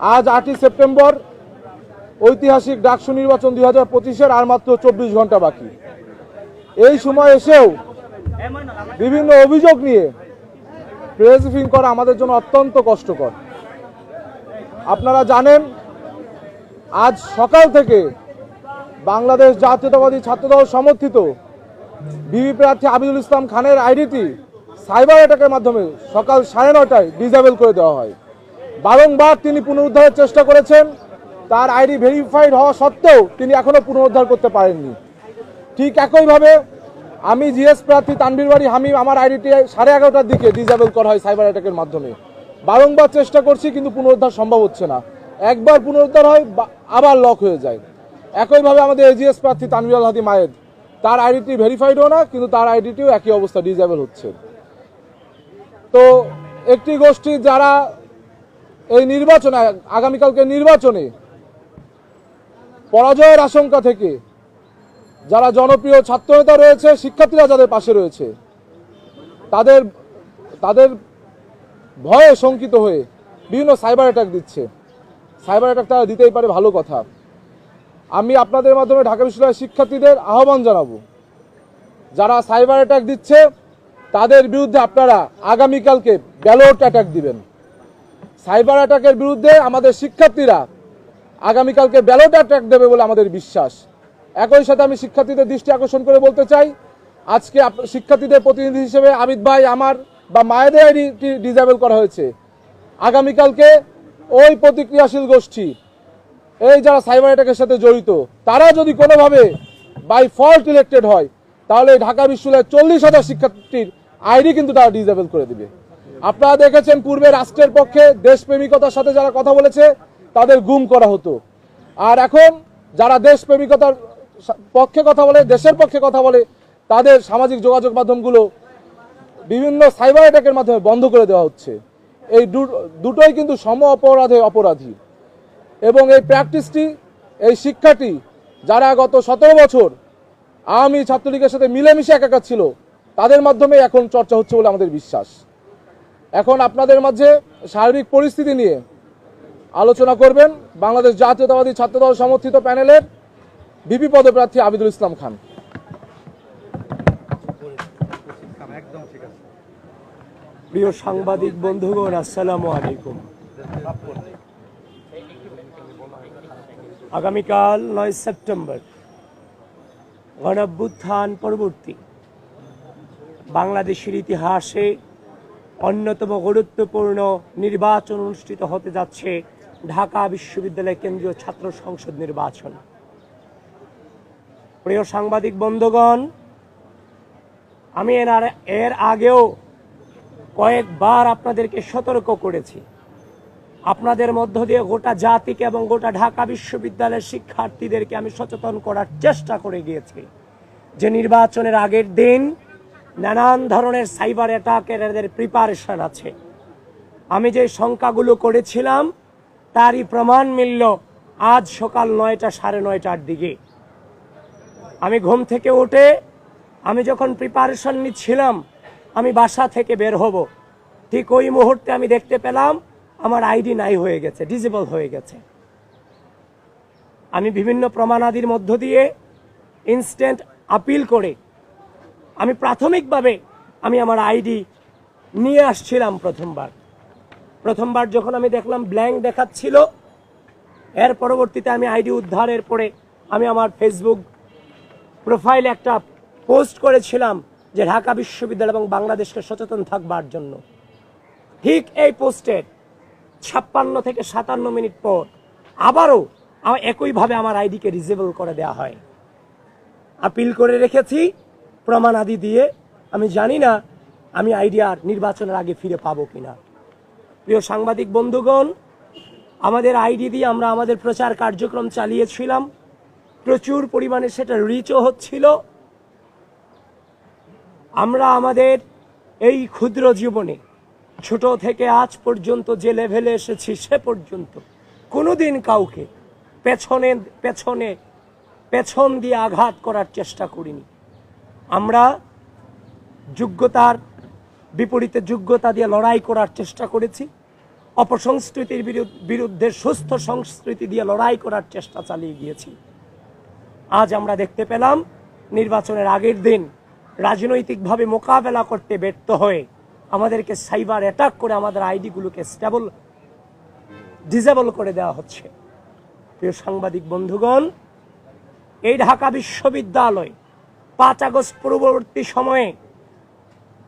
আজ আটই সেপ্টেম্বর, ঐতিহাসিক ডাকসু নির্বাচন দুই হাজার পঁচিশের আর মাত্র চব্বিশ ঘণ্টা বাকি। এই সময় এসেও বিভিন্ন অভিযোগ নিয়ে প্রেসিফিং করা আমাদের জন্য অত্যন্ত কষ্টকর। আপনারা জানেন, আজ সকাল থেকে বাংলাদেশ জাতীয়তাবাদী ছাত্রদল সমর্থিত বিবি প্রার্থী আবিদুল ইসলাম খানের আইডিটি সাইবার অ্যাটাকের মাধ্যমে সকাল সাড়ে নটায় ডিসেবল করে দেওয়া হয়। বারংবার তিনি পুনরুদ্ধারের চেষ্টা করেছেন। তার আইডি ভেরিফাইড হওয়া সত্ত্বেও তিনি এখনও পুনরুদ্ধার করতে পারেননি। ঠিক একইভাবে আমি জিএস প্রার্থী তানভীর বাড়ি হামিম আমার আইডিটি সাড়ে এগারোটার দিকে ডিসেবল করা হয় সাইবার অ্যাটাকের মাধ্যমে। বারংবার চেষ্টা করছি কিন্তু পুনরুদ্ধার সম্ভব হচ্ছে না। একবার পুনরুদ্ধার হয় আবার লক হয়ে যায়। একইভাবে আমাদের এজিএস প্রার্থী তানবির আল হাদি মায়েদ তার আইডিটি ভেরিফাইডও না, কিন্তু তার আইডিটিও একই অবস্থা ডিজেবল হচ্ছে। তো একটি গোষ্ঠী যারা এই নির্বাচনে, আগামীকালকে নির্বাচনে পরাজয়ের আশঙ্কা থেকে যারা জনপ্রিয় ছাত্রনেতা রয়েছে, শিক্ষার্থীরা যাদের পাশে রয়েছে, তাদের তাদের ভয়ে শঙ্কিত হয়ে বিভিন্ন সাইবার অ্যাটাক দিচ্ছে। সাইবার অ্যাটাক তারা দিতেই পারে ভালো কথা। আমি আপনাদের মাধ্যমে ঢাকা বিশ্ববিদ্যালয়ের শিক্ষার্থীদের আহ্বান জানাব, যারা সাইবার অ্যাটাক দিচ্ছে, তাদের বিরুদ্ধে আপনারা আগামীকালকে ব্যালট অ্যাটাক দিবেন। সাইবার অ্যাটাকের বিরুদ্ধে আমাদের শিক্ষার্থীরা আগামীকালকে ব্যালট অ্যাটাক দেবে বলে আমাদের বিশ্বাস। একই সাথে আমি শিক্ষার্থীদের দৃষ্টি আকর্ষণ করে বলতে চাই, আজকে শিক্ষার্থীদের প্রতিনিধি হিসেবে আমিত ভাই, আমার বা মায়েদের ডিজেবল করা হয়েছে। আগামীকালকে ওই প্রতিক্রিয়াশীল গোষ্ঠী, এই যারা সাইবার অ্যাটাকের সাথে জড়িত, তারা যদি কোনোভাবে বাই ফল্ট ইলেক্টেড হয়, তাহলে ঢাকা বিশ্ববিদ্যালয়ের চল্লিশ হাজার শিক্ষার্থীর আইডি কিন্তু তারা ডিজেবল করে দিবে। আপনারা দেখেছেন পূর্বে রাষ্ট্রের পক্ষে দেশপ্রেমিকতার সাথে যারা কথা বলেছে, তাদের গুম করা হতো। আর এখন যারা দেশপ্রেমিকতার পক্ষে কথা বলে, দেশের পক্ষে কথা বলে, তাদের সামাজিক যোগাযোগ মাধ্যমগুলো বিভিন্ন সাইবার অ্যাটাকের মাধ্যমে বন্ধ করে দেওয়া হচ্ছে। এই দুটোই কিন্তু সম অপরাধে অপরাধী। এবং এই প্র্যাকটিসটি, এই শিক্ষাটি, যারা গত সতেরো বছর আওয়ামী ছাত্রলীগের সাথে মিলেমিশে একাকার ছিল, তাদের মাধ্যমে এখন চর্চা হচ্ছে বলে আমাদের বিশ্বাস। এখন আপনাদের মাঝে সার্বিক পরিস্থিতি নিয়ে আলোচনা করবেন বাংলাদেশ জাতীয়তাবাদী ছাত্রদল সমর্থিত প্যানেলের বিপি পদপ্রার্থী আবিদুল ইসলাম খান। প্রিয় সাংবাদিক বন্ধুগণ, আসসালামু আলাইকুম। আগামীকাল নয় সেপ্টেম্বর, গণঅভ্যুত্থান পরবর্তী। বাংলাদেশের ইতিহাসে অন্যতম গুরুত্বপূর্ণ নির্বাচন অনুষ্ঠিত হতে যাচ্ছে ঢাকা বিশ্ববিদ্যালয় কেন্দ্রীয় ছাত্র সংসদ নির্বাচন। প্রিয় সাংবাদিক বন্ধুগণ, আমি এর আর- এর আগেও কয়েকবার আপনাদেরকে সতর্ক করেছি। আপনাদের মধ্য দিয়ে গোটা জাতিকে এবং গোটা ঢাকা বিশ্ববিদ্যালয়ের শিক্ষার্থীদেরকে আমি সচেতন করার চেষ্টা করে গিয়েছি যে নির্বাচনের আগের দিন নানান ধরনের সাইবার অ্যাটাকের এদের প্রিপারেশন আছে। আমি যে শঙ্কাগুলো করেছিলাম, তারই প্রমাণ মিলল আজ সকাল নয়টা সাড়ে নয়টার দিকে। আমি ঘুম থেকে উঠে, আমি যখন প্রিপারেশন নিচ্ছিলাম, আমি বাসা থেকে বের হব। ঠিক ওই মুহূর্তে আমি দেখতে পেলাম, আমার আইডি নাই হয়ে গেছে, ডিজেবল হয়ে গেছে। আমি বিভিন্ন প্রমাণাদির মধ্য দিয়ে ইনস্ট্যান্ট আপিল করে আমি প্রাথমিকভাবে আমি আমার আইডি নিয়ে আসছিলাম প্রথমবার। প্রথমবার যখন আমি দেখলাম ব্ল্যাঙ্ক দেখাচ্ছিল, এর পরবর্তীতে আমি আইডি উদ্ধারের পরে আমি আমার ফেসবুক প্রোফাইলে একটা পোস্ট করেছিলাম যে ঢাকা বিশ্ববিদ্যালয় এবং বাংলাদেশকে সচেতন থাকবার জন্য। ঠিক এই পোস্টের ছাপ্পান্ন থেকে সাতান্ন মিনিট পর আবারও একইভাবে আমার আইডিকে রিজেবল করে দেওয়া হয়। আপিল করে রেখেছি। প্রমাণ আদি দিয়ে, আমি জানি না আমি আইডিয়ার নির্বাচনের আগে ফিরে পাবো কিনা। প্রিয় সাংবাদিক বন্ধুগণ, আমাদের আইডি দিয়ে আমরা আমাদের প্রচার কার্যক্রম চালিয়েছিলাম। প্রচুর পরিমাণে সেটা রিচও হচ্ছিল। আমরা আমাদের এই ক্ষুদ্র জীবনে, ছোট থেকে আজ পর্যন্ত যে লেভেলে এসেছি সে পর্যন্ত, কোনোদিন কাউকে পেছনে পেছনে, পেছন দিয়ে আঘাত করার চেষ্টা করিনি। আমরা যোগ্যতার বিপরীতে যোগ্যতা দিয়ে লড়াই করার চেষ্টা করেছি, অপসংস্কৃতির বিরুদ্ধে সুস্থ সংস্কৃতি দিয়ে লড়াই করার চেষ্টা চালিয়ে গিয়েছি। আজ আমরা দেখতে পেলাম, নির্বাচনের আগের দিন রাজনৈতিকভাবে মোকাবেলা করতে ব্যর্থ হয়ে আমাদেরকে সাইবার অ্যাটাক করে আমাদের আইডিগুলোকে স্টেবল ডিজেবল করে দেওয়া হচ্ছে। প্রিয় সাংবাদিক বন্ধুগণ, এই ঢাকা বিশ্ববিদ্যালয় পাঁচ আগস্ট পূর্ববর্তী সময়ে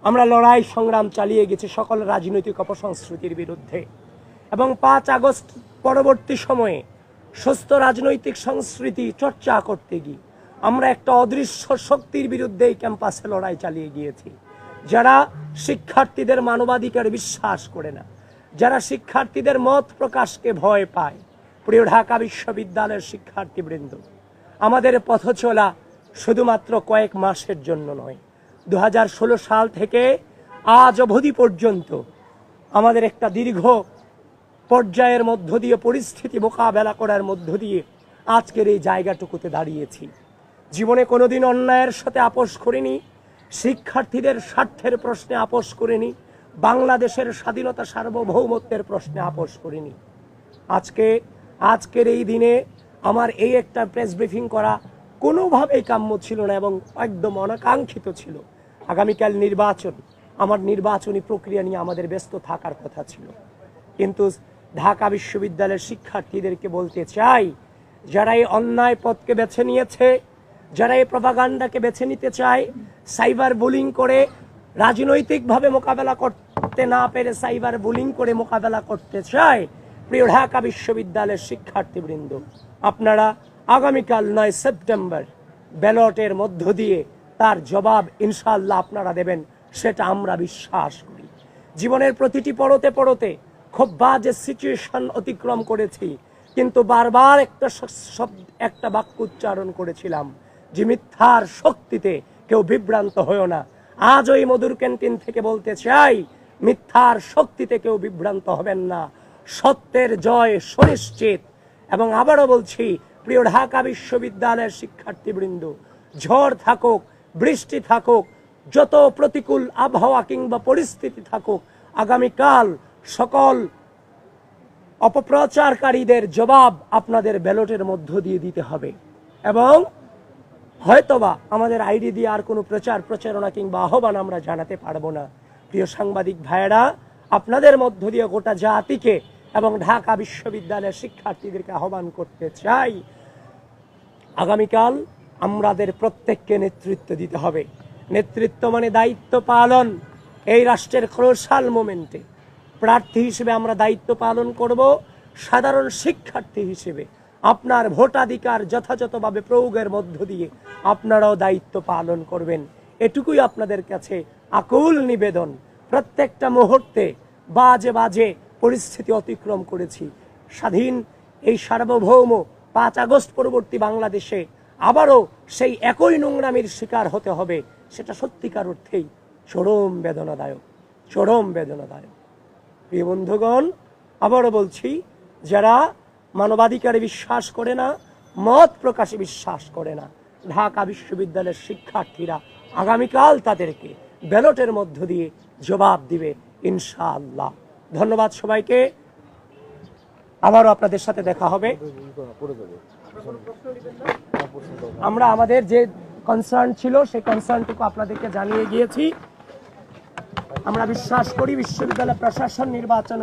আমরা লড়াই সংগ্রাম চালিয়ে গেছি সকল রাজনৈতিক অপসংস্কৃতির বিরুদ্ধে। এবং পাঁচ আগস্ট পরবর্তী সময়ে সুস্থ রাজনৈতিক সংস্কৃতি চর্চা করতে গিয়ে আমরা একটা অদৃশ্য শক্তির বিরুদ্ধে এই ক্যাম্পাসে লড়াই চালিয়ে গিয়েছি। যারা শিক্ষার্থীদের মানবাধিকার বিশ্বাস করে না, যারা শিক্ষার্থীদের মত প্রকাশকে ভয় পায়, প্রিয় ঢাকা বিশ্ববিদ্যালয়ের শিক্ষার্থীবৃন্দ, আমাদের পথ চলা শুধুমাত্র কয়েক মাসের জন্য নয়। দু সাল থেকে আজ অবধি পর্যন্ত আমাদের একটা দীর্ঘ পর্যায়ের মধ্য দিয়ে পরিস্থিতি মোকাবেলা করার মধ্য দিয়ে আজকের এই জায়গাটুকুতে দাঁড়িয়েছি। জীবনে কোনোদিন অন্যায়ের সাথে আপোষ করিনি, শিক্ষার্থীদের স্বার্থের প্রশ্নে আপোষ করিনি, বাংলাদেশের স্বাধীনতা সার্বভৌমত্বের প্রশ্নে আপোষ করিনি। আজকে, আজকের এই দিনে আমার এই একটা প্রেস ব্রিফিং করা কোনোভাবেই কাম্য ছিল না এবং একদম অনাকাঙ্ক্ষিত ছিল। আগামীকাল নির্বাচন, আমার নির্বাচনী প্রক্রিয়া নিয়ে আমাদের ব্যস্ত থাকার কথা ছিল। কিন্তু ঢাকা বিশ্ববিদ্যালয়ের শিক্ষার্থীদেরকে বলতে চাই, যারা এই অন্যায় পথকে বেছে নিয়েছে, যারা এই প্রভাগান্ডাকে বেছে নিতে চায়, সাইবার বুলিং করে রাজনৈতিকভাবে মোকাবেলা করতে না পেরে সাইবার বুলিং করে মোকাবেলা করতে চায় প্রিয় ঢাকা বিশ্ববিদ্যালয়ের শিক্ষার্থীবৃন্দ, আপনারা আগামীকাল নয় সেপ্টেম্বর ব্যালটের মধ্য দিয়ে তার জবাব ইনশাল্লাহ আপনারা দেবেন, সেটা আমরা বিশ্বাস করি। জীবনের প্রতিটি পড়তে পড়তে খুব বাজে সিচুয়েশন অতিক্রম করেছি, কিন্তু বারবার একটা শব্দ একটা বাক্য উচ্চারণ করেছিলাম যে মিথ্যার শক্তিতে কেউ বিভ্রান্ত হয়েও না। আজ ওই মধুর ক্যান্টিন থেকে বলতে চাই, মিথ্যার শক্তিতে কেউ বিভ্রান্ত হবেন না। সত্যের জয় সুনিশ্চিত। এবং আবারও বলছি প্রিয় ঢাকা বিশ্ববিদ্যালয়ের শিক্ষার্থীবৃন্দ, ঝড় থাকুক, বৃষ্টি থাকুক, যত প্রতিকূল আবহাওয়া কিংবা পরিস্থিতি থাকুক, আগামীকাল সকল অপপ্রচারকারীদের জবাব আপনাদের ব্যালটের মধ্য দিয়ে দিতে হবে। এবং হয়তোবা আমাদের আইডি দিয়ে আর কোনো প্রচার, প্রচারণা কিংবা আহ্বান আমরা জানাতে পারব না। প্রিয় সাংবাদিক ভাইয়েরা, আপনাদের মধ্য দিয়ে গোটা জাতিকে এবং ঢাকা বিশ্ববিদ্যালয়ের শিক্ষার্থীদেরকে আহ্বান করতে চাই। আগামীকাল আমাদের প্রত্যেককে নেতৃত্ব দিতে হবে। নেতৃত্ব মানে দায়িত্ব পালন। এই রাষ্ট্রের ক্রোশাল মোমেন্টে প্রার্থী হিসেবে আমরা দায়িত্ব পালন করব। সাধারণ শিক্ষার্থী হিসেবে আপনার ভোটাধিকার যথাযথভাবে প্রয়োগের মধ্য দিয়ে আপনারাও দায়িত্ব পালন করবেন। এটুকুই আপনাদের কাছে আকুল নিবেদন। প্রত্যেকটা মুহূর্তে বাজে বাজে পরিস্থিতি অতিক্রম করেছি। স্বাধীন এই সার্বভৌম পাঁচ আগস্ট পরবর্তী বাংলাদেশে আবারও সেই একই নোংরামির শিকার হতে হবে, সেটা সত্যিকার অর্থেই চরম বেদনাদায়ক চরম বেদনাদায়ক। প্রিয় বন্ধুগণ, আবারও বলছি, যারা মানবাধিকারে বিশ্বাস করে না, মত প্রকাশে বিশ্বাস করে না, ঢাকা বিশ্ববিদ্যালয়ের শিক্ষার্থীরা আগামীকাল তাদেরকে ব্যালটের মধ্য দিয়ে জবাব দিবে ইনশাআল্লাহ। ধন্যবাদ সবাইকে। আবারও আপনাদের সাথে দেখা হবে। আমরা আমাদের যে কনসার্ন ছিল, সেই কনসার্নটুকু আপনাদেরকে জানিয়ে গিয়েছি। আমরা বিশ্বাস করি বিশ্ববিদ্যালয় প্রশাসন নির্বাচন